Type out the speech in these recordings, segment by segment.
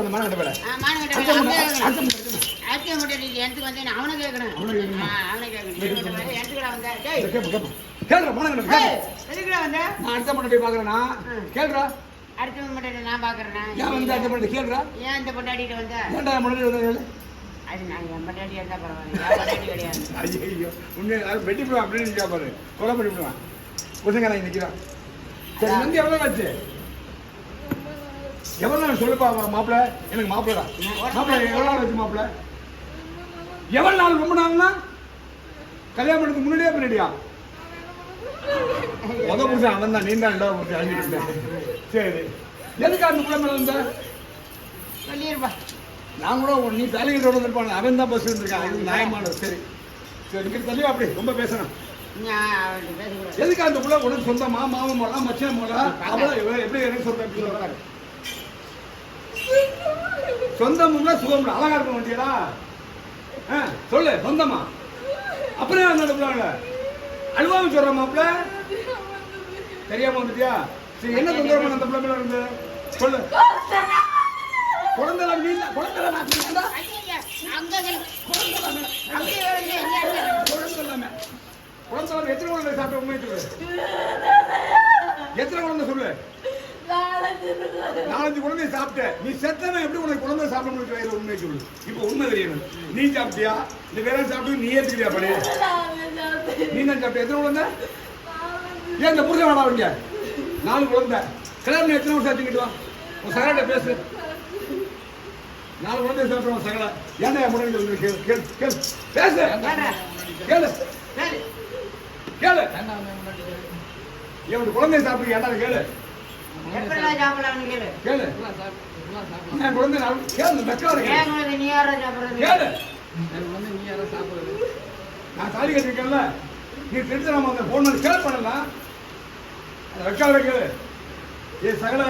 வந்த மனம் கட்ட ஆ, மானங்கட்ட அர்த்தம் வேலை. பண்ண- எனக்கு வந்தேன் அவனை கேட்கணும் அவனை கேட்கணுமா? எனக்கு வந்தேன். எனக்குடா வந்த கேட்போம் எதுக்குடா வந்த. நான் அடுத்த பண்ணி. கேளுடா. அடுத்தவங்க மட்டும் நான் பாக்குறேனா ஏன் வந்து அடுத்த பண்ணி கேளுடா? ஏன் இந்த பொண்டாட்டிட்ட வந்த? ஏன்டா முன்னாடி வந்து கேளு. அது நான் என் பொண்டாட்டியா இருந்தா பரவாயில்ல. கிடையாது. ஐயோ உண்மை அது வெட்டிவிடுவான் அப்படின்னு நினைச்சா பாரு. கொலை பண்ணிவிடுவான் புதுங்க நான் நிற்கிறான் சரி வந்து எவ்வளோ ஆச்சு? எவ்வளோ நாள் சொல்லுப்பா மாப்பிள்ள எனக்கு மாப்பிள்ளடா மாப்பிள்ள எவ்வளோ நாள் ஆச்சு மாப்பிள்ள எவ்வளோ நாள் ரொம்ப நாள்னா? கல்யாணம் பண்ணதுக்கு முன்னாடியா பின்னாடியா? முத புருஷன் அவன் தான் நீ தான் ரெண்டாவது புருஷன் அழிஞ்சிட்டு. சரி. எதுக்கு அந்த மேல வந்த? சொல்லிருப்பா. நான் கூட ஒரு நீ தலையிட்டு வந்திருப்பான் அவன் தான் பஸ் இருந்திருக்கான். இது நியாயமானது. சரி. சரி இங்கிட்டு தள்ளி அப்படி. ரொம்ப பேசணும். நான் அவள்கிட்ட பேசக்கூடாது. எதுக்கு அந்த புள்ள உனக்கு சொந்தமா? மாமன் மோளா மச்சான் அவள இவ எப்படி எனக்கு சொந்தம் எப்படி சொல்றாரு சொந்தம்னா சுகம் அழகா இருக்க மாட்டியடா. ஆ, சொல்லு சொந்தமா? அப்புறம் என்ன அந்த அழுவாம சொல்ற மாப்பிள தெரியாம வந்துட்டியா? சரி என்ன தொந்தரவு அந்த பிள்ளைங்கள இருந்து? சொல்லு. குழந்தை நீ இல்ல, குழந்தை அங்கே குழந்தை இல்லாம. குழந்தை எத்தனை குழந்தை சாப்பிட்ட உண்மை சொல்லு? எத்தனை குழந்தை சொல்லு? நாலஞ்சு குழந்தை சாப்பிட்ட. நீ செத்தவன் எப்படி உனக்கு குழந்தை சாப்பிட முடியும் வயிறு உண்மையை சொல்லு. இப்போ உண்மை தெரியணும். நீ சாப்பிட்டியா? இந்த வேற சாப்பிட்டு நீ ஏத்துக்கிறியா படி? நீ தான் சாப்பிட்ட எத்தனை குழந்தை? ஏன் இந்த புரிஞ்ச வேணா இங்க நாலு குழந்தை. கல்யாணம் எத்தனை வருஷம் ஆச்சுக்கிட்டு வா. உன் சகல பேசு. நாலு குழந்தை சாப்பிடுவோம் சகல. ஏன்டா என் முன்னாடி கேளு கேளு கேளு. பேசு. கேளு. கேளு. என் குழந்தை சாப்பிட்டு ஏன்டா கேளு. என் குழந்தை நான் கேளு மெக்கார கேளு நீ யாரா சாப்பிடுறது? கேளு நான் தாலி கட்டிருக்கேன்ல நீ திருத்த நம்ம அந்த போன் பண்ணி கேள் பண்ணலாம் வெக்கால கேளு ஏ சகல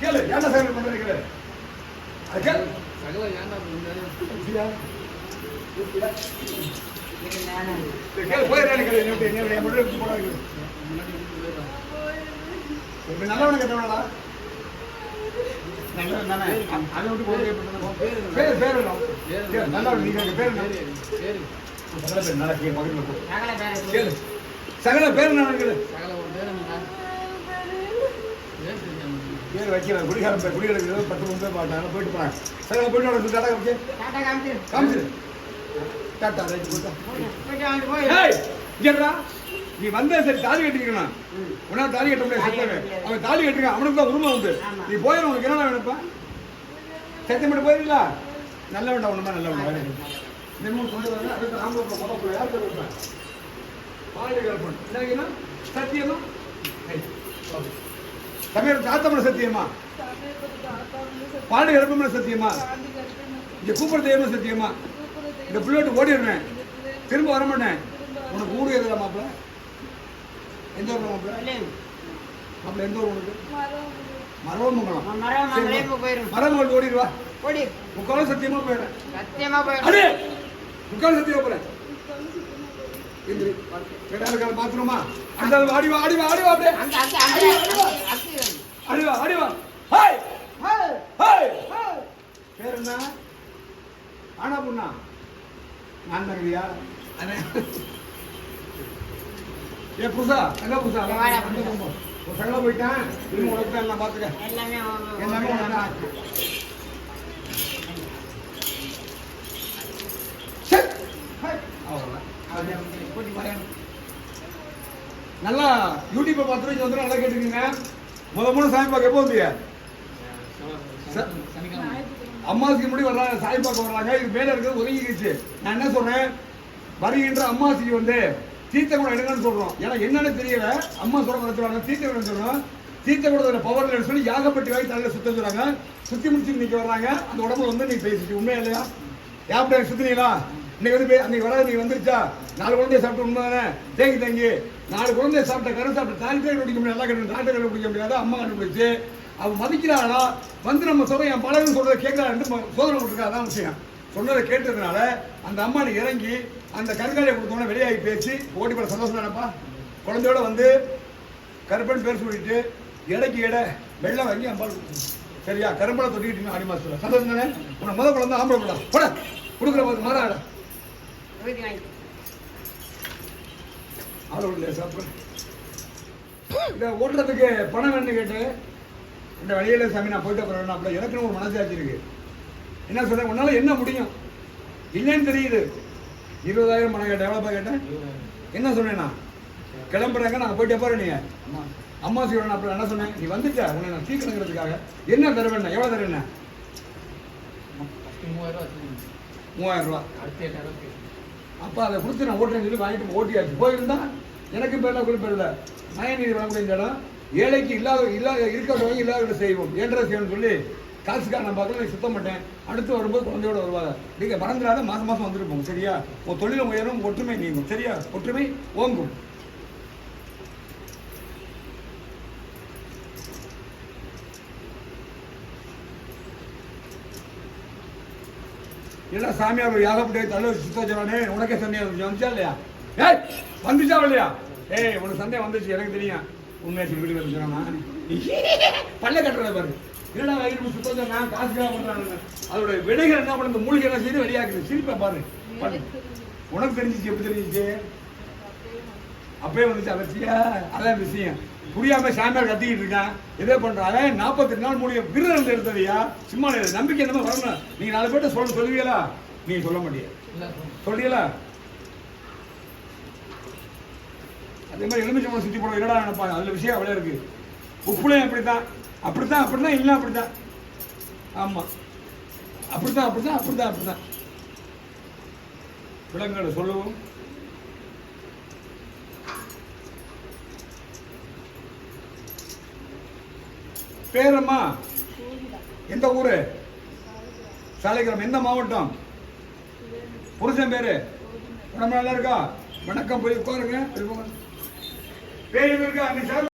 கேளு ஏன்டா சகல கேளு அது கேளு நானு. சரி, கேளு போயிடுறேன் கேளு முன்னாடி போடாத கேளு. இப்ப நல்லவனை கெட்டவனடா நல்லவன் தானே? அதை விட்டு போய் பேர் பேர் வேணும் கேளு, நல்லவன் நீங்க கேளு, பேர் என்ன? சகல பேர் பக்கத்துல போ. சகல பேரை சொல்லு. கேளு. சகல பேர் என்ன கேளு பேர் வைக்கிற குடிகாரன் பேர் குடிகாரன் பத்து மூணு பேர் பாட்டாங்க போயிட்டு போறாங்க சகல போயிட்டு வர டாடா காமிச்சு. டாட்டா காமிச்சிரு. காமிச்சு. டாட்டா ரைட் போட்டா. ஏய் இங்கடா. நீ வந்த சரி தாலி கட்டிக்கணும். உன்னால தாலி கட்ட முடியாது முடியாது. அவன் தாலி கட்டிருக்கான் அவனுக்கு தான் உரிமை உண்டு. நீ போயிடும் உனக்கு என்ன வேணுப்பா சத்தியம் மட்டும் போயிருங்களா நல்ல வேண்டாம் ஒண்ணுமா நல்ல வேண்டாம் இந்த மூணு கொண்டு வர அடுத்து ஆம்பளை பிள்ளை, பொம்பளை பிள்ளை, யார் பேர் வைப்பேன் பாலியல் கல்பன் என்ன சத்தியமா. தமிழ் தாத்தமன சத்தியமா? பாடு கல்பமன சத்தியமா? இங்க கூப்பிட தெய்வம் சத்தியமா? இந்த புள்ளோட்டு ஓடிடுறேன். திரும்ப வர மாட்டேன் உனக்கு ஊடு எதுல மாப்பிள்ள? எந்த ஊர். மாப்பிள்ள எந்த ஊர் உனக்கு? மரவமங்கலம். மரவங்கல் ஓடிடுவா ஓடி. முக்காலும் சத்தியமா போயிடுறேன் சத்தியமா. அடே! முக்காலும் சத்தியமா போறேன் இந்திரி கேட்டால கால பாத்துருமா அந்த ஆடி வா ஆடி வா ஆடி வா அப்படியே. அங்க, அங்க, அங்க, அங்க, அங்க. ஆடி வா ஆடி வா. ஹாய்! ஹேய். பேர் என்ன? ஆனா பொண்ணா? நான் தகுதியா ஏ புதுசா எங்க ஒரு சகல போயிட்டேன் திரும்ப உனக்கு தான் எல்லாம் பாத்துக்க எல்லாமே எல்லாமே. நல்லா யூடியூப்பை இங்க வந்து நல்லா கேட்டுக்கீங்க. முத மூணு சாமி பார்க்க எப்போ வந்தீங்க அம்மாசிக்கு முடி வர்றாங்க சாமி பார்க்க வர்றாங்க. இது மேல இருக்கிறது ஒதுங்கிக்கிச்சு. நான் என்ன சொல்றேன் வருகின்ற அம்மாசிக்கு வந்து தீர்த்த குடம் எடுங்கன்னு சொல்றோம். ஏன்னா என்னன்னு தெரியல. அம்மா சொல்ற சொல்றாங்க. தீர்த்த குடம் சொல்றோம். தீர்த்த குடத்தோட பவர் சொல்லி யாகப்பட்டி வாங்கி தலையில சுத்த சொல்றாங்க. சுத்தி முடிச்சு இன்னைக்கு வர்றாங்க. அந்த உடம்புல வந்து நீ பேசிச்சு உண்மையா இல்லையா? யாப்டா சுத்தினீங்களா? இன்னைக்கு வந்து அன்னைக்கு வராது நீ வந்துருச்சா? நாலு குழந்தைய சாப்பிட்டு உண்மை தானே தேங்கி தேங்கி நாலு குழந்தைய சாப்பிட்ட கரை சாப்பிட்ட தாலி பேர் குடிக்க முடியாது நல்லா கண்டு டாக்டர் கண்டுபிடிக்க முடியாது அம்மா கண்டுபிடிச்சு. அவ மதிக்கிறாளா? வந்து நம்ம சொல்ல என் பழகும் சொல்றதை கேட்கறான்னு சோதனை போட்டுருக்கா அதான் விஷயம். சொன்னதை கேட்டதுனால அந்த அம்மா இறங்கி அந்த கருங்காலியை கொடுத்தோன்னே வெளியாகி பேசி ஓடி போட சந்தோஷம் தானப்பா. குழந்தையோட வந்து கருப்பன் பேர் சொல்லிட்டு எடைக்கு எடை வெள்ளம் வாங்கி அம்பாள். சரியா? கரும்பலை தொட்டிக்கிட்டு ஆடி மாசத்துல. சந்தோஷம் தானே? உன முத குழந்தை ஆம்பளை பிள்ளை. போட. கொடுக்குற போது மாறாட ஆளு இல்லையா சாப்பிடு இதை ஓட்டுறதுக்கு பணம் வேணும்னு கேட்டு இந்த வழியில சாமி நான் போயிட்டு அப்புறம் அப்படி எனக்குன்னு ஒரு மனசாட்சி இருக்கு. என்ன சொல்றேன்? உன்னால என்ன முடியும்? இல்லைன்னு தெரியுது. இருபதாயிரம் பணம் கேட்டேன். எவ்வளோப்பா கேட்டேன்? என்ன சொன்னேன்? நான் கிளம்புறாங்க நான் போயிட்டு எப்போ நீங்க அம்மா. சொல்றேன் அப்புறம் என்ன சொன்னேன்? நீ வந்துட்ட உன்னை நான் சீக்கிரங்கிறதுக்காக என்ன தருவேன் எவ்வளோ தருவேன் மூவாயிரம் ரூபா அப்போ அதை கொடுத்து நான் ஓட்டுறேன்னு சொல்லி வாங்கிட்டு ஓட்டியாச்சு. போயிருந்தா எனக்கு பேரில் குறிப்பிடல நயநீதி வழங்கக்கூடிய இடம் ஏழைக்கு இல்லாத இல்லாத இருக்கிறவங்க இல்லாத செய்வோம். ஏன்ற செய்யணும்னு சொல்லி காசுக்காக நான் பார்க்கல நீ சுத்தம் பண்ணேன் அடுத்து வரும்போது குழந்தையோட வருவாங்க. நீங்க மறந்துடாத மாதம் மாதம் வந்துருப்போம் சரியா? உன் தொழில் உயரும் ஒற்றுமை நீங்கும் சரியா? ஒற்றுமை ஓங்கும். என்ன சாமியார் யாகப்பட்டே தள்ள சுத்தாச்சவானே உனக்கே சந்தேகம் வந்துச்சா. இல்லையா? ஏய் வந்துச்சா இல்லையா? ஏய் உனக்கு சந்தேகம் வந்துச்சு எனக்கு தெரியும். உண்மையா சொல்லி சொன்னா பல்ல கட்டுறத பாரு. என்னடா வயிறு சுத்தம் நான் காசுக்காக பண்றாங்க அதோட விடைகள் என்ன பண்ண இந்த மூலிகை என்ன செய்து வெளியாக்குது. சிரிப்பை பாரு. பாரு. உனக்கு தெரிஞ்சிச்சு எப்படி தெரிஞ்சிச்சு? அப்பயே வந்துச்சு அவசியா அதான் விஷயம். புரியாம சாமியார் கத்திக்கிட்டு இருக்கான். இதே பண்றாங்க நாற்பத்தி நாள் மூலிகை விரல் எடுத்ததையா சும்மா நம்பிக்கை என்ன வரணும். நீங்க நாலு பேர்ட்ட சொல்ல சொல்லுவீங்களா? நீங்க சொல்ல மாட்டீங்க சொல்றீங்களா? அதே மாதிரி எலுமிச்சம்பழம் சுத்தி போட என்னடா நினைப்பாங்க? அதில் விஷயம் அவ்வளோ இருக்கு. உப்புலையும் அப்படித்தான். அப்படித்தான் அப்படிதான் இல்லை அப்படிதான் ஆமா. அப்படித்தான் அப்படிதான் அப்படிதான் அப்படிதான் விலங்குகளை சொல்லுவோம். பேரம்மா எந்த ஊரு? சாலைக்கிரம் எந்த மாவட்டம்? புருஷன் பேரு? உடம்பு நல்லா இருக்கா? வணக்கம் போய் உட்காருங்க. பேர் இருக்கா?